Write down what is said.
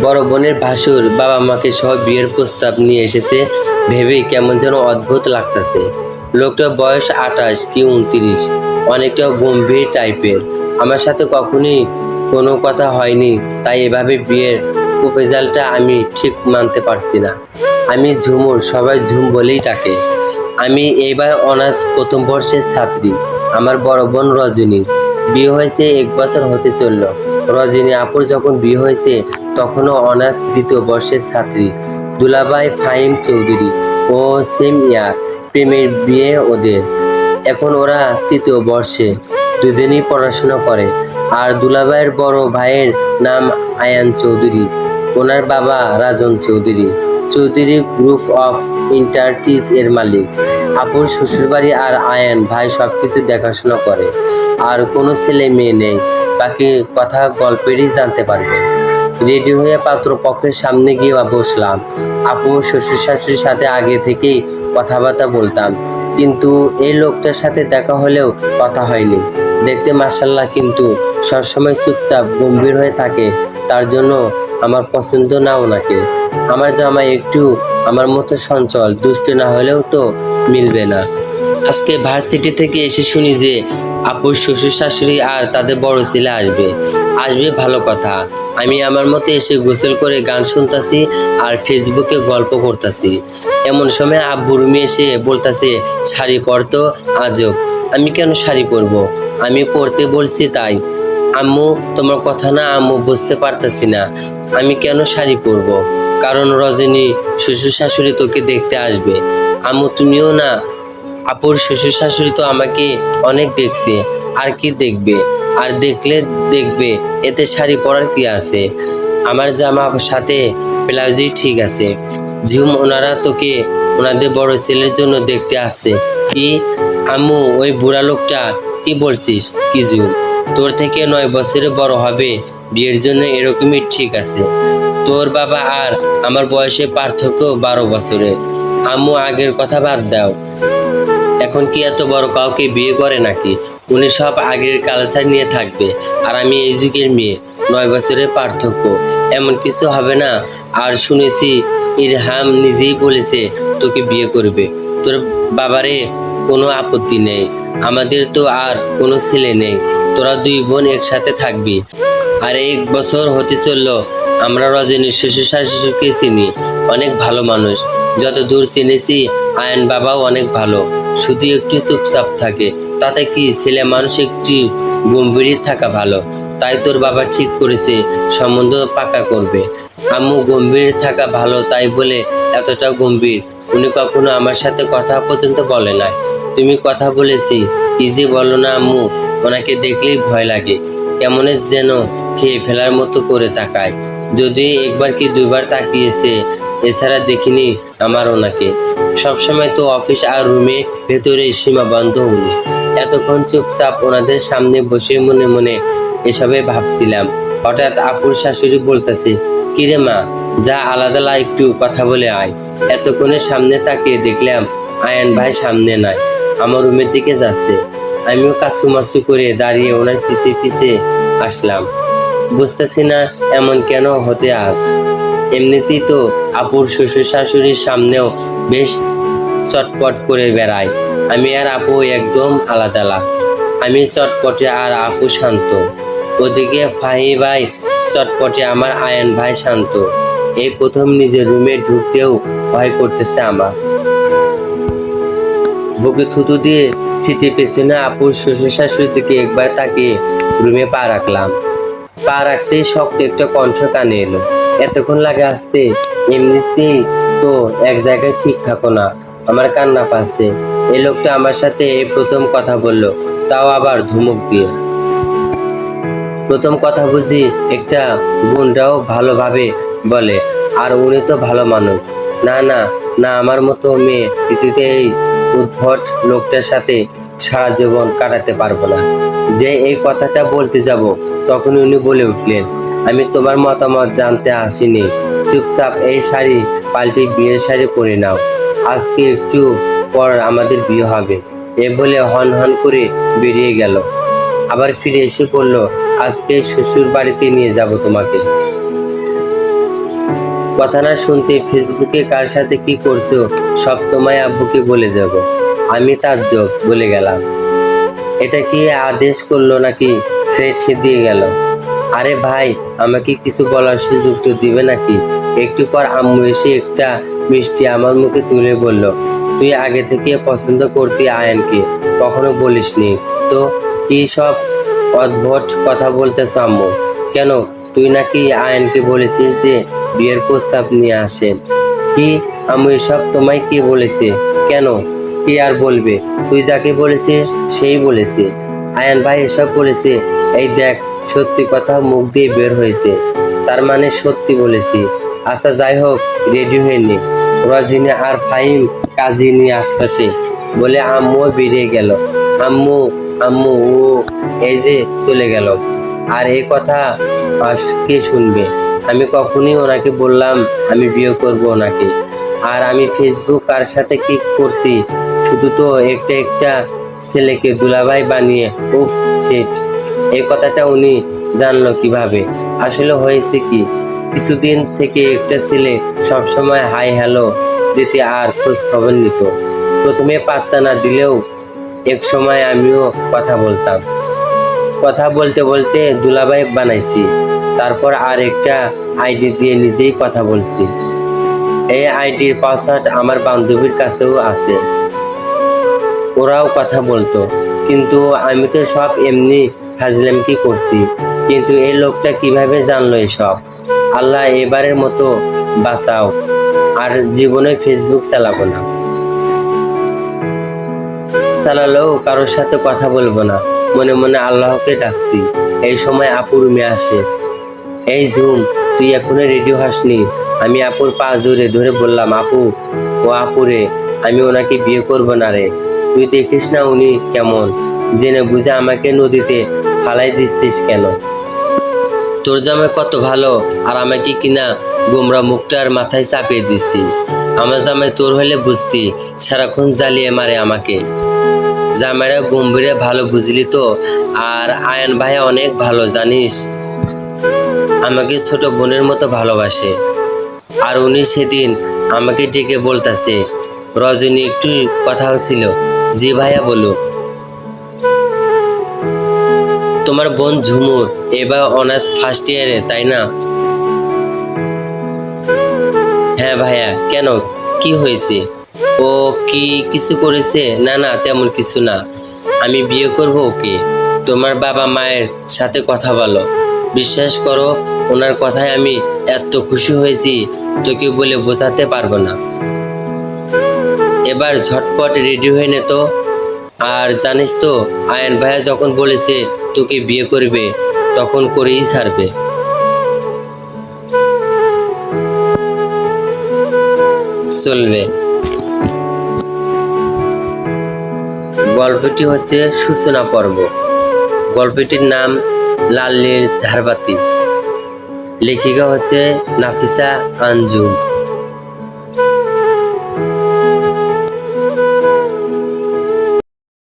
বড় বোনের ভাসুর বাবা মাকে সহ বিয়ের প্রস্তাব নিয়ে এসেছে। ভেবে কেমন যেন অদ্ভুত লাগতেছে। লোকটার বয়স আঠাশ, কি উনত্রিশ অনেকটা গম্ভীর টাইপের। আমার সাথে কখনই কোনো কথা হয়নি, তাই এভাবে বিয়ের প্রপোজালটা আমি ঠিক মানতে পারছি না। আমি ঝুমুর, সবাই ঝুম বলেই ডাকে। আমি এইবার অনার্স প্রথম বর্ষের ছাত্রী, আমার বড় বোন রজনী। বিয়ে হয়েছে এক বছর হতে চলল। রজনী আপুর যখন বিয়ে হয়েছে, তখনও অনার্স দ্বিতীয় বর্ষের ছাত্রী দুলাবাই ফাহিম চৌধুরী ও সেম ইয়ার প্রেমের বিয়ে ওদের। এখন ওরা তৃতীয় বর্ষে দুজনেই পড়াশোনা করে। আর দুলাবাইয়ের বড় ভাইয়ের নাম আয়ান চৌধুরী, ওনার বাবা রাজন চৌধুরী। চৌধুরী গ্রুপ অফ ইন্টারটিস এর মালিক। আপুর শ্বশুরবাড়ি আর আয়ান ভাই সবকিছু দেখাশোনা করে। আর কোনো ছেলে মেয়ে নেই। বাকি কথা গল্পেরই জানতে পারবে। রেডি হয়ে পাত্রপক্ষের সামনে গিয়ে বসলাম। আপু শ্বশুর শাশুড়ির সাথে আগে থেকেই কথাবার্তা বলতাম। কিন্তু এই লোকটার সাথে দেখা হলেও কথা হয়নি। দেখতে মাসাল্লাহ কিন্তু সবসময় চুপচাপ, গম্ভীর হয়ে থাকে। তার জন্য আমার পছন্দ না ওনাকে আমার জামাই একটু আমার মতো সঞ্চল, দুষ্ট না হলেও তো মিলবে না। আজকে ভার্সিটি থেকে এসে শুনি যে আপুর শ্বশুর শাশুড়ি আর তাদের বড় ছেলে আসবে। আসবে ভালো কথা। আমি আমার মতো এসে গোসল করে গান শুনতাছি আর ফেসবুকে গল্প করতাছি। এমন সময় আব্বু রুমে এসে বলতাছে, শাড়ি পরতো আজব আমি কেন শাড়ি পরবো? আমি পরতে বলছি তাই। আম্মু, তোমার কথা না আম্মু বুঝতে পারতাছি না। আমি কেন শাড়ি পরবো? কারণ রজনী শ্বশুর শাশুড়ি তোকে দেখতে আসবে। আম্মু, তুমিও না। আপুর শ্বশুর শাশুড়ি তো আমাকে অনেক দেখছে। আর কি দেখবে? আর দেখলে দেখবে, এতে শাড়ি পরার কি আছে? আমার জামা সাথে ব্লাউজই ঠিক আছে। ঝুম, ওনারা তোকে ওনাদের বড় ছেলের জন্য দেখতে আসছে। কি? আম্মু, ওই বুড়া লোকটা, কি বলছিস? কি ঝুম? তোর থেকে নয় বছরে বড় হবে। বিয়ের জন্য এরকমই ঠিক আছে। তোর বাবা আর আমার বয়সে পার্থক্য বারো বছরের। আম্মু আগের কথা বাদ দাও। এখন কি এত বড় কাউকে বিয়ে করে নাকি? উনি সব আগের কালচার নিয়ে থাকবে আর আমি এই যুগের মেয়ে, নয় বছরের পার্থক্য। এমন কিছু হবে না। আর শুনেছি, ইরহাম নিজেই বলেছে, তোকে বিয়ে করবে। তোর বাবারে কোনো আপত্তি নেই। আমাদের তো আর কোনো ছেলে নেই। তোরা দুই বোন একসাথে থাকবি। আর এক বছর হতে চলল। আমরা রজনীর শ্বশুর শাশুড়িকে চিনি। অনেক ভালো মানুষ। যত দূর চিনেছি, আয়ন বাবাও অনেক ভালো। শুধু একটু চুপচাপ থাকে। তাতে কি ছেলে মানুষ একটি গম্ভীর থাকা ভালো? তাই তোর বাবা ঠিক করেছে, সম্বন্ধ পাকা করবে। আম্মু গম্ভীর থাকা ভালো তাই বলে এতটা গম্ভীর। উনি কখনো আমার সাথে কথা পর্যন্ত বলে নাই। তুমি কথা বলেছি, কি যে বলো না আম্মু, ওনাকে দেখলেই ভয় লাগে। কেমন যেন খেয়ে ফেলার মতো করে তাকায়। যদি একবার কি দুইবার তাকিয়েছে, এছাড়া দেখিনি আমার ওনাকে। সবসময় তো অফিস আর রুমে ভেতরে সীমাবদ্ধ উনি। এতক্ষণ চুপচাপ ওনাদের সামনে বসে মনে মনে এসবে ভাবছিলাম। হঠাৎ আপুর শাশুড়ি বলতেছে, কিরে মা, যা আলাদা একটু কথা বলে আয়। এতক্ষণের সামনে তাকিয়ে দেখলাম আয়ান ভাই সামনে নাই, আমার রুমের দিকে যাচ্ছে। আমিও কাছুমাছু করে দাঁড়িয়ে ওনার পিছে পিছে আসলাম। বুঝতেছি না এমন কেন হতে আস এমনিতেই তো আপুর শ্বশুর শাশুড়ির সামনেও বেশ চটপট করে বেড়ায়। আমি আর আপু একদম আলাদা লাগ আমি চটপটে আর আপু শান্ত। ওদিকে ফাহি ভাই, চটপটে আমার আয়ন ভাই শান্ত। এই প্রথম নিজের রুমে ঢুকতেও ভয় করতেছে আমার। বুকে থুতু দিয়ে সিটে পেছনে আপুর শ্বশুর শাশুড়ির দিকে একবার তাকিয়ে রুমে পা রাখলাম। পা রাখতেই শক্ত একটা কণ্ঠ কানে এলো। এতক্ষণ লাগে আসতে, এমনিতেই তো এক জায়গায় ঠিক থাকো না, আমার কান্না পাচ্ছে। এই লোকটা আমার সাথে এই প্রথম কথা বলল, তাও আবার ধুমুক দিয়ে। প্রথম কথা বুঝি একটা গুণটাও ভালোভাবে বলে, আর উনি তো ভালো মানুষ। না না না, আমার মতো মেয়ে কিছুতেই উদ্ভট লোকটার সাথে সারা জীবন কাটাতে পারব না। যে এই কথাটা বলতে যাব তখন উনি বলে উঠলেন, আমি তোমার মতামত জানতে আসিনি। চুপচাপ এই শাড়ি, পাল্টে বিয়ের শাড়ি পরে নাও। আজকে একটু পর আমাদের বিয়ে হবে। এ বলে হন হন করে বেরিয়ে গেল। আবার ফিরে এসে বলল, আজকে শ্বশুর বাড়িতে নিয়ে যাব তোমাকে। কথা না শুনতে ফেসবুকে কার সাথে কি করছ, সব তোমায় আব্বুকে বলে দেব। আমি তার যোগ বলে গেলাম। এটা কি আদেশ করল নাকি থ্রেট দিয়ে গেল? আরে ভাই, আমাকে কিছু বলার সুযোগ তো দিবে নাকি? একটু পর আম্মু এসে একটা মিষ্টি আমার মুখে তুলে বলল, তুই আগে থেকে পছন্দ করতি আয়নকে, কখনো বলিসনি। তো কি সব অদ্ভুত কথা বলতেছ আম্মু? কেন? তুই নাকি আয়নকে বলেছিস যে বিয়ের প্রস্তাব নিয়ে আসেন কি? আম্মু, এসব তোমায় কে বলেছে? কেন? কি আর বলবে? তুই যাকে বলেছিস সেই বলেছে। আয়ান ভাই এসব বলেছে। এই দেখ, সত্যি কথা মুখ দিয়ে বের হয়েছে। তার মানে সত্যি বলেছি। আচ্ছা যাই হোক রেডি হয়ে নে। রজনী আর ফাহিম কাজী নিয়ে আসতেছে। বলে আম্মু বেরিয়ে গেল। আম্মু আম্মু, ও এই যে চলে গেল। আর এই কথা কে শুনবে? আমি কখনই ওনাকে বললাম, আমি বিয়ে করব ওনাকে। আর আমি ফেসবুক কার সাথে কি করছি? শুধু তো একটা একটা ছেলেকে দুলাভাই বানিয়ে, উফ সেট এই কথাটা উনি জানলো কীভাবে? আসলে হয়েছে কি? কিছুদিন থেকে একটা ছেলে সবসময় হাই হ্যালো দিতে আর খোঁজ খবর নিত। প্রথমে পাত্তা না দিলেও এক সময় আমিও কথা বলতাম। কথা বলতে বলতে দুলাভাই বানাইছি। তারপর আর একটা আইডি দিয়ে নিজেই কথা বলছি। এই আইডির পাসওয়ার্ড আমার বান্ধবীর কাছেও আছে। ওরাও কথা বলতো। কিন্তু আমি তো সব এমনি ফাজলাম কি করছি। কিন্তু এই লোকটা কীভাবে জানলো এসব? আল্লাহ এবারের মতো বাঁচাও। আর জীবনে ফেসবুক চালাবো না। চালালেও কারোর সাথে কথা বলব না। মনে মনে আল্লাহকে ডাকছি। এই সময় আপুর মেয়ে আসে। এই জুম তুই এখনও রেডি হসনি? আমি আপুর পা জোরে ধরে বললাম, আপু, ও আপুরে, আমি ওনাকে বিয়ে করব না রে। তুই দেখিস না উনি কেমন। জেনে বুঝে আমাকে নদীতে ফালাই দিচ্ছিস কেন? তোর জামাই কত ভালো, আর আমাকে কিনা গোমরা মুখটার মাথায় চাপিয়ে দিচ্ছিস। আমার জামাই তোর হলে বুঝতি, সারাক্ষণ জ্বালিয়ে মারে আমাকে। জামাইরা গম্ভীরে ভালো বুঝলি তো, আর আয়ন ভাই অনেক ভালো, জানিস? আমাকে ছোট বোনের মতো ভালোবাসে। আর উনি সেদিন আমাকে ডেকে বলতাছে, রজনী একটু কথা ছিল জি ভাইয়া বলো। তোমার বোন ঝুমুর, এবার অনার্স ফার্স্ট ইয়ারে তাই না? হ্যাঁ ভাইয়া, কেন? কি হয়েছে? ও কি কিছু করেছে? না না, তেমন কিছু না। আমি বিয়ে করব ওকে। তোমার বাবা মায়ের সাথে কথা বলো। বিশ্বাস করো, ওনার কথায় আমি এত খুশি হয়েছি, তোকে বলে বোঝাতে পারব না। এবার ঝটপট রেডি হয়ে নে তো। আর জানিস তো, আয়ন ভাইয়া যখন বলেছে তোকে বিয়ে করবে, তখন করেই ছাড়বে। চলবে। গল্পটি হচ্ছে সূচনা পর্ব। গল্পটির নাম লাল নীল ঝাড়বাতি। লেখিকা হচ্ছে নাফিসা আঞ্জুম